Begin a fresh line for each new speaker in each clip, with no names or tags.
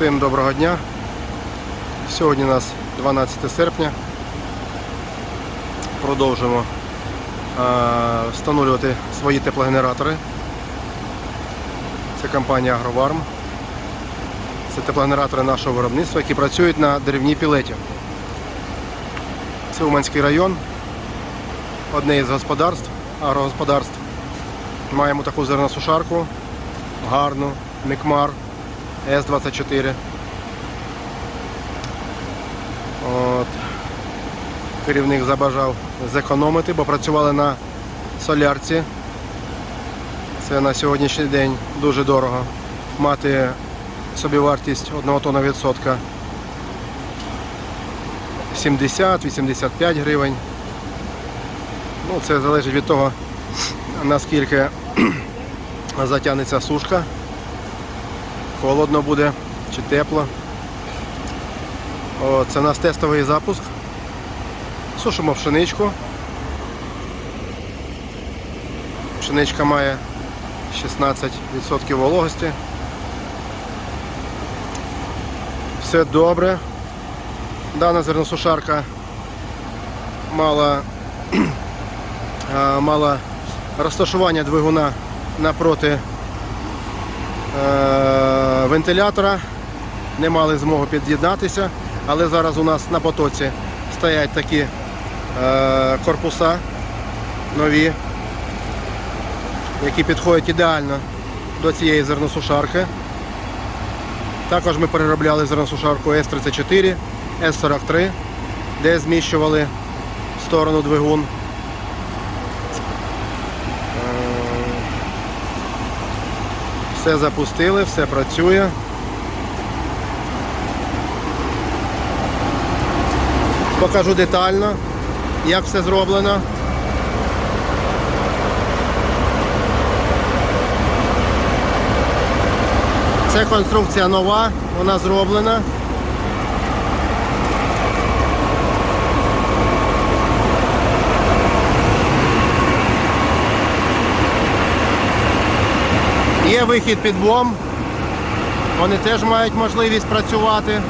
Всім доброго дня. Сьогодні у нас 12 серпня. Продовжимо е, встановлювати свої теплогенератори. Це компанія Агроварм. Це теплогенератори нашого виробництва, які працюють на деревній пілеті. Це Уманський район, одне із господарств, агрогосподарств. Маємо таку зерносушарку, гарну, Мікмар С-24. От. Керівник забажав зекономити, бо працювали на солярці. Це на сьогоднішній день дуже дорого. Мати собівартість 1 тонна відсотка 70-85 гривень. Ну, це залежить від того, наскільки затягнеться сушка. Холодно буде чи тепло. О, це у нас тестовий запуск. Сушимо пшеничку. Пшеничка має 16% вологості. Все добре. Дана зерносушарка мала, мала розташування двигуна напроти е, вентилятора. Не мали змоги під'єднатися, але зараз у нас на потоці стоять такі е, корпуса нові, які підходять ідеально до цієї зерносушарки. Також ми переробляли зерносушарку С-34, С-43, де зміщували в сторону двигун. Все запустили, все працює. Покажу детально, як все зроблено. Це конструкція нова, вона зроблена. Є вихід під бом. Вони теж мають можливість працювати.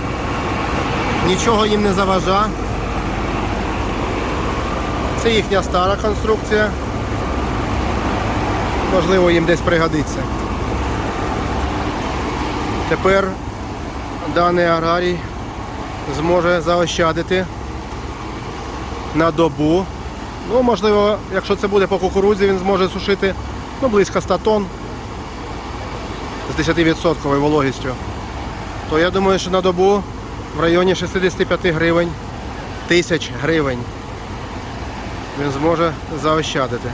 Нічого їм не заважа. Це їхня стара конструкція. Можливо, їм десь пригодиться. Тепер даний аграрій зможе заощадити на добу. Ну, можливо, якщо це буде по кукурудзі, він зможе сушити ну, близько 100 тонн з 10% вологістю. То я думаю, що на добу в районі 65 гривень, тисяч гривень він зможе заощадити.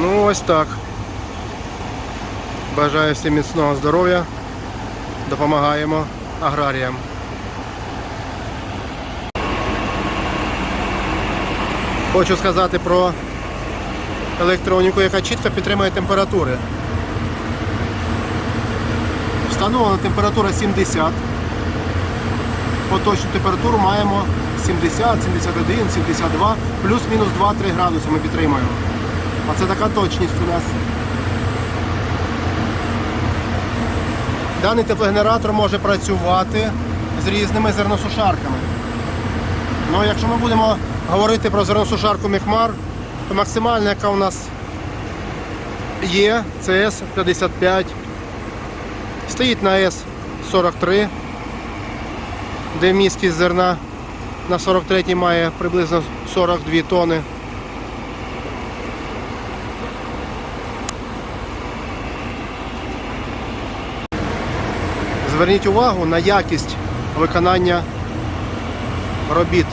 Ну ось так. Бажаю всім міцного здоров'я. Допомагаємо аграріям. Хочу сказати про електроніку, яка чітко підтримує температури. Встановлена температура 70. Поточну температуру маємо 70, 71, 72, плюс-мінус 2-3 градуси ми підтримуємо. А це така точність у нас. Даний теплогенератор може працювати з різними зерносушарками. Ну, якщо ми будемо говорити про зерносушарку Мехмар, максимальна, яка у нас є, це С-55. Стоїть на С-43, де місткість зерна на 43 має приблизно 42 тони. Зверніть увагу на якість виконання робіт.